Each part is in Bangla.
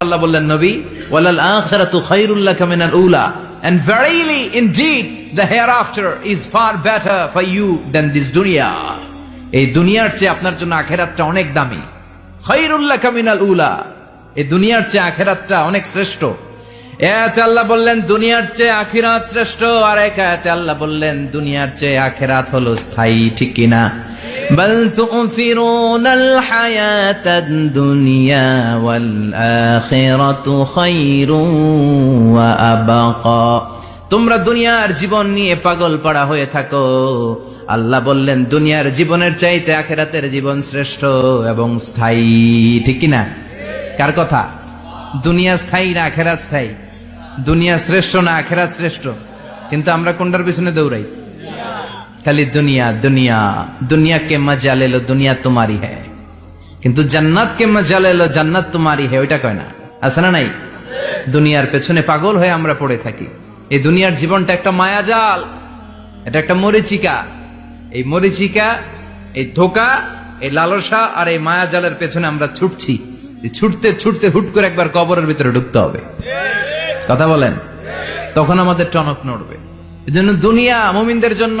আল্লাহ বললেন, নবী, ওয়ালাল আখিরাতু খায়রুল লাকা মিনাল উলা। And verily, indeed, the hereafter is far better for you than this dunya. এই দুনিয়ার চেয়ে আপনার জন্য আখেরাতটা অনেক দামি। খায়রুল লাকা মিনাল উলা। এই দুনিয়ার চেয়ে আখেরাতটা অনেক শ্রেষ্ঠ। এতে আল্লাহ বললেন, দুনিয়ার চেয়ে আখিরাত শ্রেষ্ঠ। আর এক আয়াতে আল্লাহ বললেন, দুনিয়ার চেয়ে আখেরাত হলো স্থায়ী, ঠিক কিনা? بل تؤثرون الحياة الدنيا والآخرة خير وأبقى তোমরা দুনিয়ার জীবন নিয়ে পাগল পাড়া হয়ে থাকো আল্লাহ বললেন দুনিয়ার জীবনের চাইতে আখেরাতের জীবন শ্রেষ্ঠ এবং স্থায়ী ঠিক কিনা কার কথা দুনিয়া স্থায়ী না আখেরাত স্থায়ী দুনিয়া শ্রেষ্ঠ না আখেরাত শ্রেষ্ঠ কিন্তু আমরা কোনটার পিছনে দৌড়াই খালি দুনিয়া দুনিয়া। দুনিয়া কে মজা লে লো দুনিয়া তোমারি হ্যাঁ কিন্তু জান্নাত কে মজা লে লো জান্নাত তোমারি হ্যাঁ ওইটা কয় না? আছে না নাই? দুনিয়ার পেছনে পাগল হয়ে আমরা পড়ে থাকি। এই দুনিয়ার জীবনটা একটা মায়াজাল, এটা একটা মরিচিকা। এই মরিচিকা, এই ধোকা, এই লালসা আর এই মায়াজালের পেছনে আমরা ছুটছি। ছুটতে ছুটতে হুট করে একবার কবরের ভিতরে ঢুকতে হবে। কথা বলেন? তখন আমাদের টনক নড়বে। এজন্য দুনিয়া মুমিনদের জন্য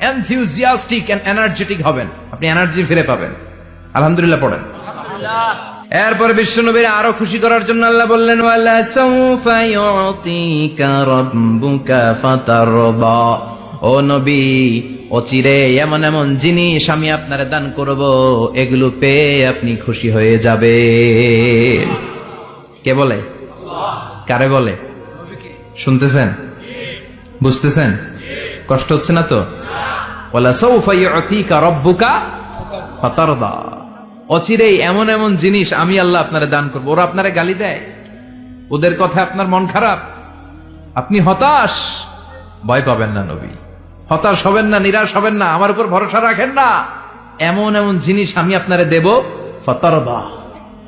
এনথিউজিয়াস্টিক এন্ড এনার্জেটিক হবেন। আপনি এনার্জি ফিরে পাবেন। আলহামদুলিল্লাহ পড়েন। এরপরে বিশ্বনবীর আরও খুশি করার জন্য আল্লাহ বললেন ও নবী অচিরে এমন এমন জিনিস আমি আপনারে দান করব এগুলো পেয়ে আপনি খুশি হয়ে যাবে কে বলে? কারে বলে? শুনতেছেন? বুঝতেছেন? কষ্ট হচ্ছে না তো? ওয়ালা সাউফা ইউতিকা রাব্বুকা ফাতারদা। অচিরেই এমন এমন জিনিস আমি আল্লাহ আপনারে দান করব, ওরা আপনারে গালি দেয়। ওদের কথা আপনার মন খারাপ। আপনি হতাশ। ভয় পাবেন না নবী। হতাশ হবেন না, নিরাশ হবেন না, আমার উপর ভরসা রাখেন না। এমন এমন জিনিস আমি আপনারে দেব ফতরবা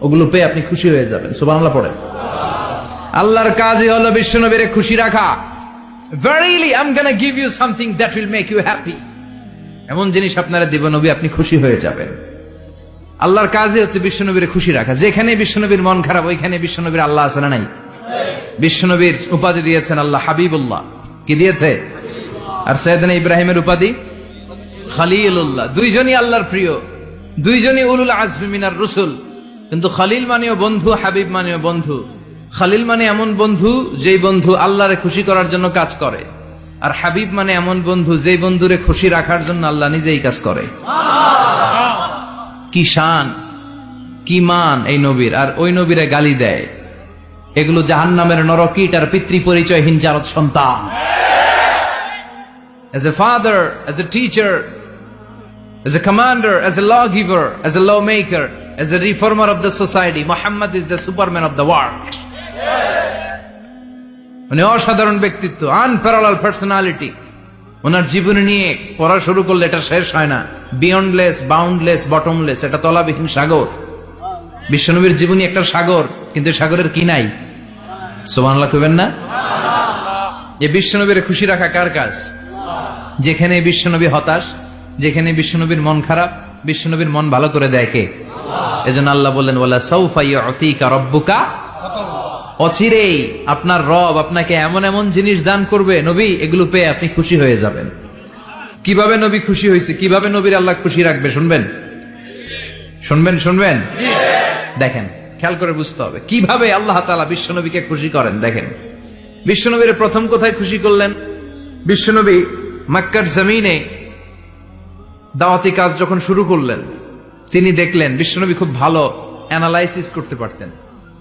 ওগুলো পেয়ে আপনি খুশি হয়ে যাবেন। সুবহানাল্লাহ পড়েন। আল্লাহর কাজই হলো বিশ্বনবীরে খুশি রাখা। Verily I am gonna give you something that will make you happy এমন জিনিস আপনারা দেব নবী, আপনি খুশি হয়ে যাবেন। আল্লাহর কাজই হচ্ছে বিশ্বনবীর খুশি রাখা। যেখানে বিশ্বনবীর মন খারাপ ওইখানে বিশ্বনবীর আল্লাহ আছে না নাই? বিশ্বনবীর উপাধি দিয়েছেন আল্লাহ হাবিবুল্লাহ। কি দিয়েছে? আর সৈয়দনা ইব্রাহিমের উপাধি? খালিলুল্লাহ। দুইজনই আল্লাহর প্রিয়। দুইজনই উলুল আজমি মিনার রসুল। কিন্তু খালিল মানেও বন্ধু, হাবিব মানেও বন্ধু। খালিল মানে এমন বন্ধু, যেই বন্ধু আল্লাহরে খুশি করার জন্য কাজ করে। আর হাবিব মানে এমন বন্ধু যেই বন্ধুরে খুশি রাখার জন্য আল্লাহ নিজেই কাজ করে কি শান কি মান এই নবীর আর ওই নবীরে গালি দেয় এগুলো জাহান নামের নরকিট আর পিতৃ পরিচয়হীন জারত সন্তান as a father as a teacher as a commander as a lawgiver as a lawmaker as a reformer of the society muhammad is the superman of the world মানে অসাধারণ ব্যক্তিত্ব আনপ্যারালাল পার্সোনালিটি ওনার জীবনী নিয়ে পড়া শুরু করলে এটা শেষ হয় না। বিয়ন্ডলেস বাউন্ডলেস বটমলেস এটা তলাবিহীন সাগর। বিশ্বনবীর জীবনী একটা সাগর, কিন্তু সাগরের কি নাই? সোমানলা কইবেন না? যে বিশ্বনবীর খুশি রাখা কার কাজ? যেখানে বিশ্বনবী হতাশ, যেখানে বিশ্বনবীর মন খারাপ, বিশ্বনবীর মন ভালো করে দেয় কে? এজন্য আল্লাহ বললেন, ওয়ালা সাউফা ইউতিকা রব্বুকা অচিরেই আপনার রব আপনাকে এমন এমন জিনিস দান করবে, নবী, এগুলো পেয়ে আপনি খুশি হয়ে যাবেন। কীভাবে নবী খুশি হয়েছে? কীভাবে নবীর আল্লাহ খুশি রাখবে? শুনবেন? শুনবেন? শুনবেন? দেখেন, খেয়াল করে বুঝতে হবে। কীভাবে আল্লাহ তালা বিশ্বনবীকে খুশি করেন? দেখেন বিশ্বনবীর প্রথম কোথায় খুশি করলেন? বিশ্বনবী মাক্কার জমিনে দাওয়াতি কাজ যখন শুরু করলেন, তিনি দেখলেন বিশ্বনবী খুব ভালো অ্যানালাইসিস করতে পারতেন।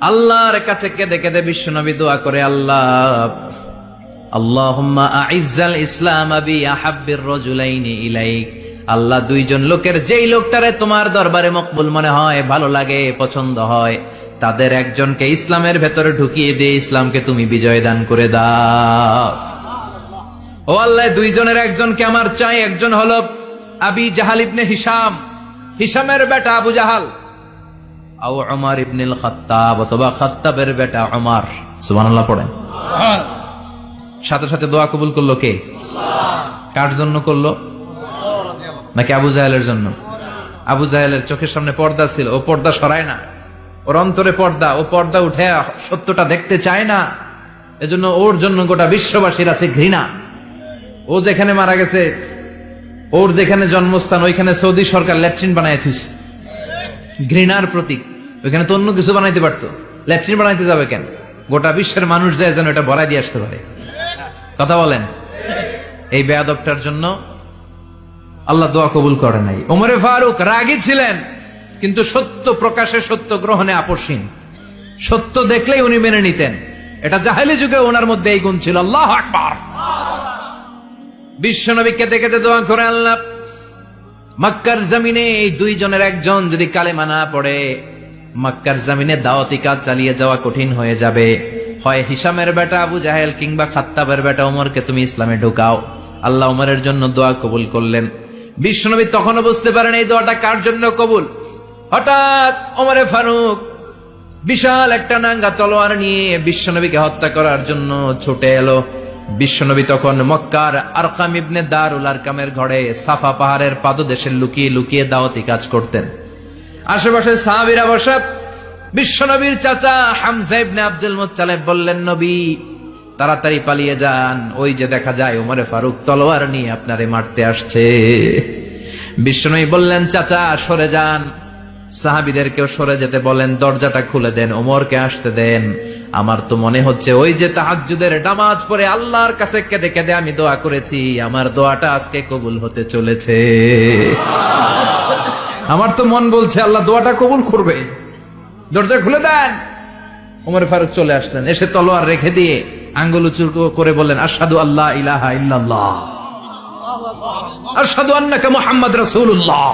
আল্লাহর কাছে কেঁদে কেঁদে বিশ্বনবী দোয়া করে, আল্লাহ, আল্লাহুম্মা ইসলাম আবি আহাব্বির রাজুলাইনি ইলাইক। আল্লাহ দুইজন লোকের যেই লোকটারে তোমার দরবারে মকবুল মনে হয়, ভালো লাগে, পছন্দ হয়, তাদের একজনকে ইসলামের ভেতরে ঢুকিয়ে দিয়ে ইসলামকে তুমি বিজয় দান করে দাও। ও আল্লাহ, দুইজনের একজনকে আমার চাই, একজন হলো আবি জাহাল ইবনে হিসাম হিসামের বেটা আবু জাহাল। আও উমার ইবনুল খাত্তাব অথবা খাত্তাবের বেটা সুবহানাল্লাহ পড়েন। সাথে সাথে দোয়া কবুল করল কে? কার জন্য করল? নাকি আবু জাহেলের জন্য? আবু জাহেলের চোখের সামনে পর্দা ছিল ও পর্দা সরায় না। ওর অন্তরে পর্দা ও পর্দা উঠে সত্যটা দেখতে চায় না। এজন্য ওর জন্য গোটা বিশ্ববাসীর আছে ঘৃণা। ও যেখানে মারা গেছে ওর যেখানে জন্মস্থান ওইখানে সৌদি সরকার ল্যাট্রিন বানায় থুইস ঘৃণার প্রতীক। ওইখানে তো অন্য কিছু বানাইতে পারতো। ল্যাট্রিন বানাইতে যাবে কেন? গোটা বিশ্বের মানুষ যায় যেন এটা ভরাই দিয়ে আসতে পারে। কথা বলেন। এই বেয়াদবটার জন্য আল্লাহ দোয়া কবুল করে নাই। ওমরে ফারুক রাগী ছিলেন, কিন্তু সত্য প্রকাশে, সত্য গ্রহণে আপসীন সত্য দেখলেই উনি মেনে নিতেন। এটা জাহেলি যুগে ওনার মধ্যে এই গুণ ছিল। আল্লাহ আকবার। বিশ্বনবী কেঁদে কেঁদে দোয়া করে আল্লাহ মক্কার জমিনে এই দুইজনের একজন যদি কালেমা না পড়ে, মক্কার জমিনে দাওয়াতি কাজ চালিয়ে যাওয়া কঠিন হয়ে যাবে। হয় হিসামের বেটা আবু জাহেল কিংবা খাত্তাবের বেটা ওমরকে তুমি ইসলামে ঢুকাও। আল্লাহ ওমরের জন্য দোয়া কবুল করলেন। বিশ্বনবী তখনও বুঝতে পারেন এই দোয়াটা কার জন্য কবুল। হঠাৎ ওমরে ফারুক বিশাল একটা নাঙ্গা তলোয়ার নিয়ে বিশ্বনবীকে হত্যা করার জন্য ছুটে এলো। বিশ্বনবী তখন মক্কার আরকাম ইবনে দারুল আরকামের ঘরে সাফা পাহাড়ের পাদদেশে লুকিয়ে লুকিয়ে দাওয়াতি কাজ করতেন। আশেপাশে সাহাবীরা বসা বিশ্বনবীর চাচা হামজা ইবনে আব্দুল মুত্তালিব বললেন, নবী, তাড়াতাড়ি পালিয়ে যান। ওই যে দেখা যায় ওমরে ফারুক তলোয়ার নিয়ে আপনারে মারতে আসছে। বিশ্বনবী বললেন, চাচা, সরে যান। সাহাবিদেরকেও সরে যেতে বলেন, দরজাটা খুলে দেন, ওমরকে আসতে দেন। আমার তো মনে হচ্ছে ওই যে তাহাজ্জুদের নামাজ পড়ে আল্লাহর কাছে কেঁদে কেঁদে আমি দোয়া করেছি। আমার দোয়াটা আজকে কবুল হতে চলেছে। আমার তো মন বলছে, আল্লাহ দোয়াটা কবুল করবে। দরজা খুলে দেন। ওমর ফারুক চলে আসলেন। এসে তলোয়ার রেখে দিয়ে আঙ্গুল উঁচু করে বললেন আসাদু আল্লাহ ইলাহা ইল্লাল্লাহ। আসাদু আন্নাকা মুহাম্মদ রাসূলুল্লাহ।